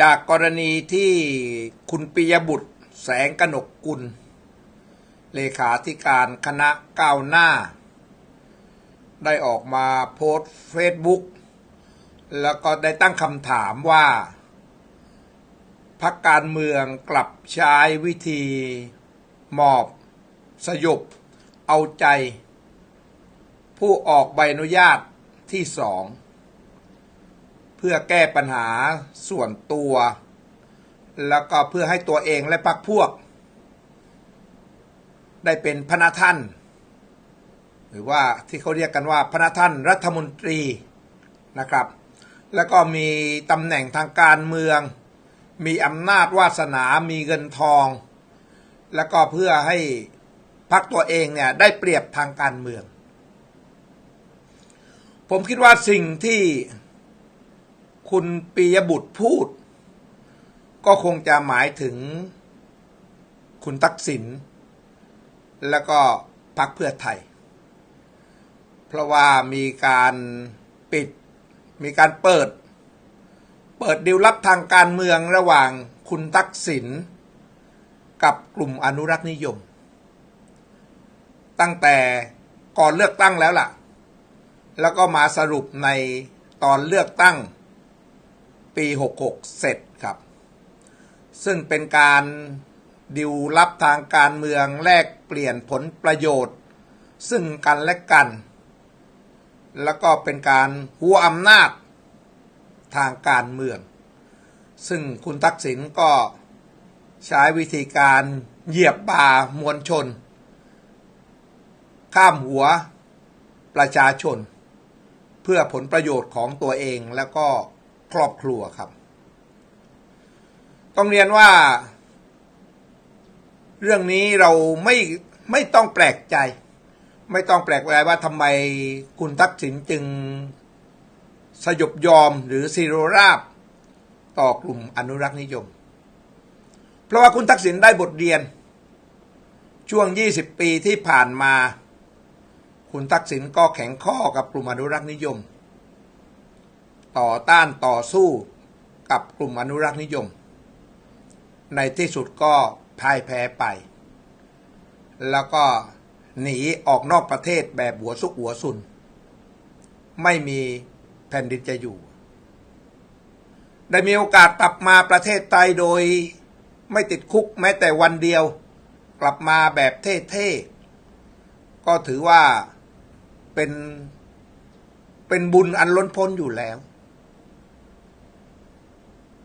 จากกรณีที่คุณปิยบุตร แสงกนกกุล เลขาธิการคณะก้าวหน้า ได้ออกมาโพสต์เฟซบุ๊กแล้วก็ได้ตั้งคำถามว่าพักการเมืองกลับใช้วิธีมอบ สยบ เอาใจ ผู้ออกใบอนุญาตที่สอง เพื่อแก้ปัญหาส่วนตัว แล้วก็เพื่อให้ตัวเองและพรรคพวก ได้เป็นพระท่าน หรือว่าที่เขาเรียกกันว่าพระท่านรัฐมนตรีนะครับ แล้วก็มีตำแหน่งทางการเมือง มีอำนาจวาสนา มีเงินทอง แล้วก็เพื่อให้พรรคตัวเองเนี่ยได้เปรียบทางการเมือง ผมคิดว่าสิ่งที่ คุณปียบุตรพูด ก็คงจะหมายถึงคุณทักษิณแล้วก็พรรคเพื่อไทย เพราะว่ามีการปิดมีการเปิด เปิดดิวลับทางการเมืองระหว่างคุณทักษิณกับกลุ่มอนุรักษ์นิยม ตั้งแต่ก่อนเลือกตั้งแล้วล่ะ แล้วก็มาสรุปในตอนเลือกตั้ง ปี 66 เสร็จครับ ซึ่งเป็นการดิวลับทางการเมืองแลกเปลี่ยนผลประโยชน์ ซึ่งกันและกัน แล้วก็เป็นการหัวอำนาจทางการเมือง ซึ่งคุณทักษิณก็ใช้วิธีการเหยียบบ่ามวลชน ข้ามหัวประชาชน เพื่อผลประโยชน์ของตัวเองแล้วก็ ครอบครัวครับ ต้องเรียนว่า เรื่องนี้เราไม่ไม่ต้องแปลกใจ ไม่ต้องแปลกใจว่าทำไมคุณทักษิณจึงสยบยอมหรือซีโรราบ ต่อกลุ่มอนุรักษ์นิยม เพราะว่าคุณทักษิณได้บทเรียน ช่วง 20 ปีที่ผ่านมา คุณทักษิณก็แข็งข้อกับกลุ่มอนุรักษ์นิยม ต่อต้านต่อสู้กับกลุ่มอนุรักษ์นิยม ในที่สุดก็พ่ายแพ้ไป แล้วก็หนีออกนอกประเทศแบบหัวซุกหัวซุน ไม่มีแผ่นดินจะอยู่ ได้มีโอกาสกลับมาประเทศไทยโดยไม่ติดคุกแม้แต่วันเดียว กลับมาแบบเท่ๆ ก็ถือว่าเป็นเป็นบุญอันล้นพ้นอยู่แล้ว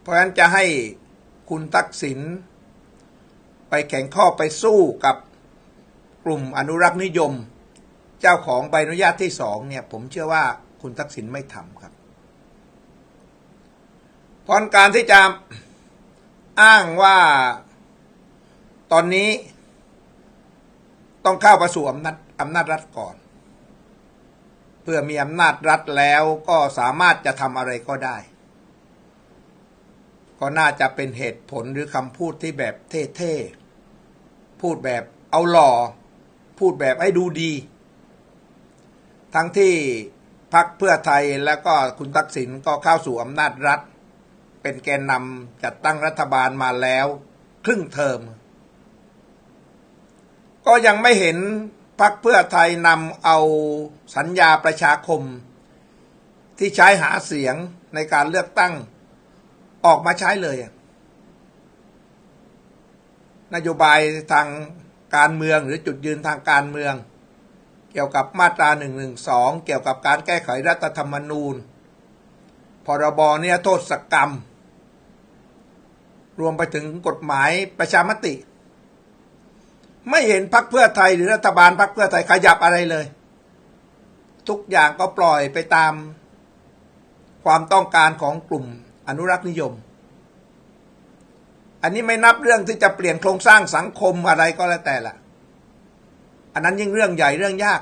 เพราะฉะนั้นจะให้คุณทักษิณไปแข่งข้อไปสู้กับกลุ่มอนุรักษ์นิยม เจ้าของใบอนุญาตที่สองเนี่ย ผมเชื่อว่าคุณทักษิณไม่ทำครับเพราะการที่จะอ้างว่าตอนนี้ต้องเข้าประสู่อำนาจอำนาจรัฐก่อน เพื่อมีอำนาจรัฐแล้วก็สามารถจะทำอะไรก็ได้ ก็น่าจะเป็นเหตุผลหรือคำพูดที่แบบเท่ๆ พูดแบบเอาหล่อ พูดแบบให้ดูดี ทั้งที่พักเพื่อไทยแล้วก็คุณทักษิณก็เข้าสู่อำนาจรัฐ เป็นแกนนำจัดตั้งรัฐบาลมาแล้ว ครึ่งเทอม ก็ยังไม่เห็นพักเพื่อไทยนำเอาสัญญาประชาคม ที่ใช้หาเสียงในการเลือกตั้ง ออกมาใช้เลยนโยบายทางการเมืองหรือจุดยืนทางการเมือง เกี่ยวกับมาตรา1นึเกี่ยวกับการแก้ไขรัฐธรรมนูญ พรบเนี่ยโทษกรรม รวมไปถึงกฎหมายประชามติ ไม่เห็นพักเพื่อไทยหรือรัฐบาลพักเพื่อไทยขยับอะไรเลย ทุกอย่างก็ปล่อยไปตามความต้องการของกลุ่ม อนุรักษ์นิยม อันนี้ไม่นับเรื่องที่จะเปลี่ยนโครงสร้างสังคมอะไรก็แล้วแต่ละอันนั้นยิ่งเรื่องใหญ่เรื่องยาก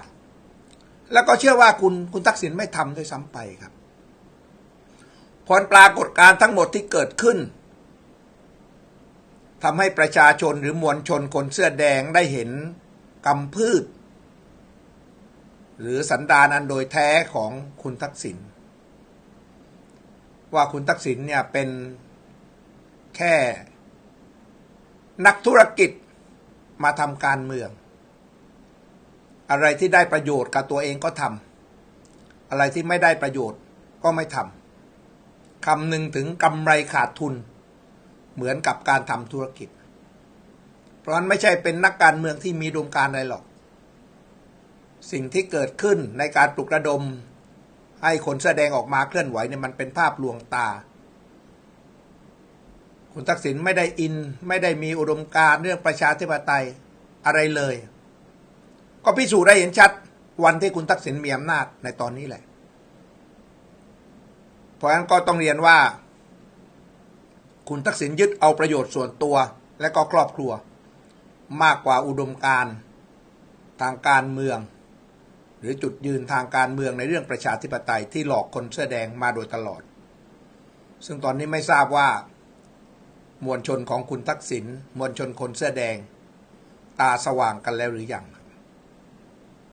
แล้วก็เชื่อว่าคุณคุณทักษิณไม่ทำด้วยซ้ำไปครับผลปรากฏการ์ทั้งหมดที่เกิดขึ้นทำให้ประชาชนหรือมวลชนคนเสื้อแดงได้เห็นกำพืช หรือสันดานอันโดยแท้ของคุณทักษิณ ว่าคุณทักษิณเนี่ยเป็นแค่นักธุรกิจมาทำการเมือง อะไรที่ได้ประโยชน์กับตัวเองก็ทำอะไรที่ไม่ได้ประโยชน์ก็ไม่ทำคำหนึ่งถึงกำไรขาดทุน เหมือนกับการทำธุรกิจ เพราะนั้นไม่ใช่เป็นนักการเมืองที่มีอุดมการอะไรหรอก สิ่งที่เกิดขึ้นในการปลุกระดม ให้คนแสดงออกมาเคลื่อนไหวเนี่ยมันเป็นภาพลวงตา คุณทักษิณไม่ได้อินไม่ได้มีอุดมการณ์เรื่องประชาธิปไตยอะไรเลย ก็พิสูจน์ได้เห็นชัด วันที่คุณทักษิณมีอำนาจในตอนนี้แหละ เพราะฉะนั้นก็ต้องเรียนว่า คุณทักษิณยึดเอาประโยชน์ส่วนตัวและก็ครอบครัว มากกว่าอุดมการณ์ทางการเมือง หรือจุดยืนทางการเมืองในเรื่องประชาธิปไตยที่หลอกคนเสื้อแดงมาโดยตลอด ซึ่งตอนนี้ไม่ทราบว่ามวลชนของคุณทักษิณมวลชนคนเสื้อแดง ตาสว่างกันแล้วหรือยัง